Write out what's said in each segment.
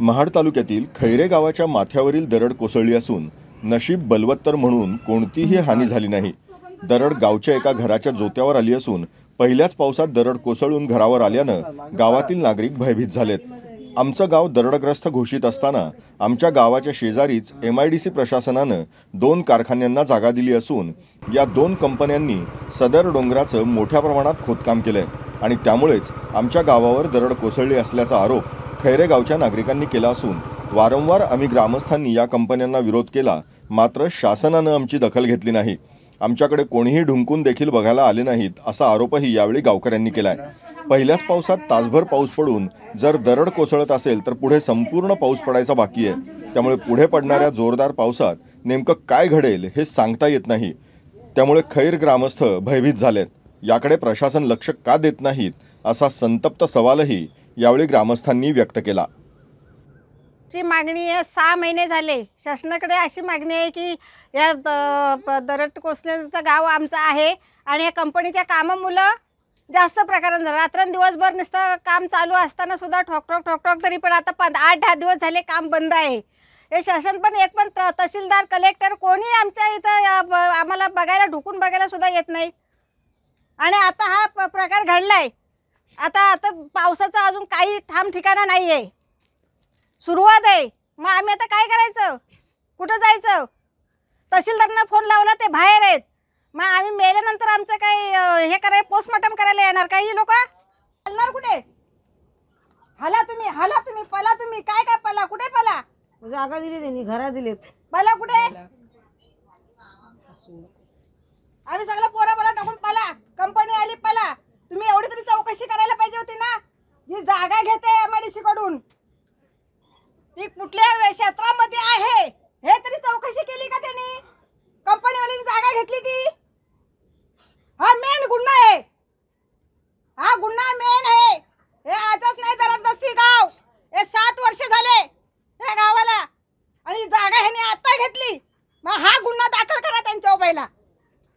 महाड तालुक्यातील खैरे गावाच्या माथ्यावरील दरड कोसळली असून नशीब बलवत्तर म्हणून कोणतीही हानी झाली नाही. दरड गावच्या एका घराच्या जोत्यावर आली असून पहिल्याच पावसात दरड कोसळून घरावर आल्यानं गावातील नागरिक भयभीत झालेत. आमचं गाव दरडग्रस्त घोषित असताना आमच्या गावाच्या शेजारीच एम आय डी सी प्रशासनानं दोन कारखान्यांना जागा दिली असून या दोन कंपन्यांनी सदर डोंगराचं मोठ्या प्रमाणात खोदकाम केलंय आणि त्यामुळेच आमच्या गावावर दरड कोसळली असल्याचा आरोप खैरे गावच्या नागरिकांनी केला असून वारंवार आम्ही ग्रामस्थांनी या कंपन्यांना विरोध केला मात्र शासनानं आमची दखल घेतली नाही. आमच्याकडे कोणीही ढुंकून देखील बघायला आले नाहीत असा आरोपही यावेळी गावकऱ्यांनी केलाय. पहिल्याच पावसात तासभर पाऊस पडून जर दरड कोसळत असेल तर पुढे संपूर्ण पाऊस पडायचा बाकी आहे. त्यामुळे पुढे पडणाऱ्या जोरदार पावसात नेमकं काय घडेल हे सांगता येत नाही. त्यामुळे खैर ग्रामस्थ भयभीत झालेत. याकडे प्रशासन लक्ष का देत नाहीत असा संतप्त सवालही यावेळी ग्रामस्थांनी व्यक्त केला. ची मागणी आहे सहा महिने झाले. शासनाकडे अशी मागणी आहे की या द- प- गाव आमचं आहे आणि या कंपनीच्या कामामुळं जास्त प्रकारात झालं. रात्रंदिवसभर नुसतं काम चालू असताना सुद्धा ठोकठोक ठोकठोक तरी पण आता पण आठ दहा दिवस झाले काम बंद आहे. हे शासन पण एक पण त- तहसीलदार कलेक्टर कोणी आमच्या इथं ब- आम्हाला बघायला ढुकून बघायला सुद्धा येत नाही. आणि आता हा प- प्रकार आहे आता आता पावसाचा अजून काही ठाम ठिकाणा नाही आहे सुरुवात आहे. मग आम्ही आता काय करायचं? कुठं जायचं? तहसीलदारांना फोन लावला ते बाहेर आहेत. मग आम्ही मेल्यानंतर आमचं काही हे कराय पोस्टमॉर्टम करायला येणार काही लोक? हलणार कुठे? हला तुम्ही हला तुम्ही पला तुम्ही. काय काय पला? कुठे पला? जागा दिली त्यांनी घरा दिलेत. पला कुठे? आम्ही सगळं पोरा पोरा टाकून पला कंपनी आली पला तुम्ही एवढी तरी चौकशी करायला पाहिजे होती ना? जी जागा घेते एमआयडीसी कडून. ती कुठल्या क्षेत्रामध्ये आहे? हे तरी चौकशी केली का त्यांनी? कंपनीवाली जागा घेतली ती? हा मेन गुन्हा आहे. हा गुन्हा मेन आहे. हे आजच नाही जबरदस्ती गाव. हे सात वर्ष झाले या गावाला. आणि जागा ह्याने आता घेतली. मग हा गुन्हा दाखल करा त्यांच्या पहिला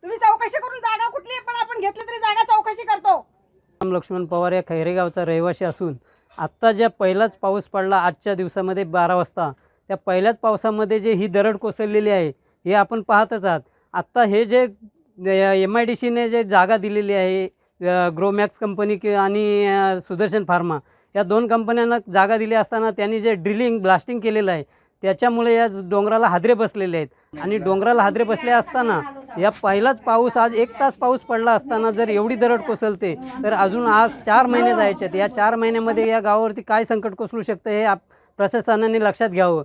तुम्ही चौकशी करून जागा कुठली पण आपण घेतली तरी जागा लक्ष्मण पवार या खैरेगावचा रहिवासी असून आत्ता ज्या पहिलाच पाऊस पडला आजच्या दिवसामध्ये बारा वाजता त्या पहिल्याच पावसामध्ये जे ही दरड कोसळलेली आहे हे आपण पाहतच आहात. आत्ता हे जे एम आय डी सीने जे जागा दिलेली आहे ग्रोमॅक्स कंपनी कि आणि सुदर्शन फार्मा या दोन कंपन्यांना जागा दिली असताना त्यांनी जे ड्रिलिंग ब्लास्टिंग केलेलं आहे त्याच्यामुळे या डोंगराला हादरे बसलेले आहेत. आणि डोंगराला हादरे बसले असताना या पहिलाच पाऊस आज एक तास पाऊस पडला असताना जर एवढी दरड कोसळते तर अजून आज चार महिने जायचे आहेत. या चार महिन्यामध्ये या गावावरती काय संकट कोसळू शकतं हे आप प्रशासनाने लक्षात घ्यावं.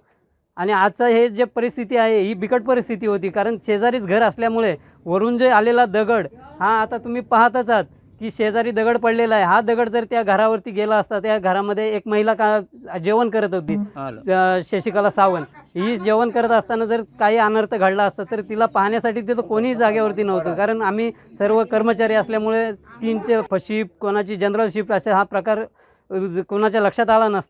आणि आजचं हे जे परिस्थिती आहे ही बिकट परिस्थिती होती कारण शेजारीच घर असल्यामुळे वरून जे आलेला दगड हा आता तुम्ही पाहतच आहात की शेजारी दगड पडलेला आहे. हा दगड जर त्या घरावरती गेला असता त्या घरामध्ये एक महिला का जेवण करत होती शशिकला सावंत. ही जेवण करत असताना जर काही अनर्थ घडला असता तर तिला पाहण्यासाठी तिथं कोणीही जागेवरती नव्हतं. कारण आम्ही सर्व कर्मचारी असल्यामुळे तीनचे शिफ्ट कोणाची जनरल शिफ्ट असे हा प्रकार कोणाच्या लक्षात आला नसता.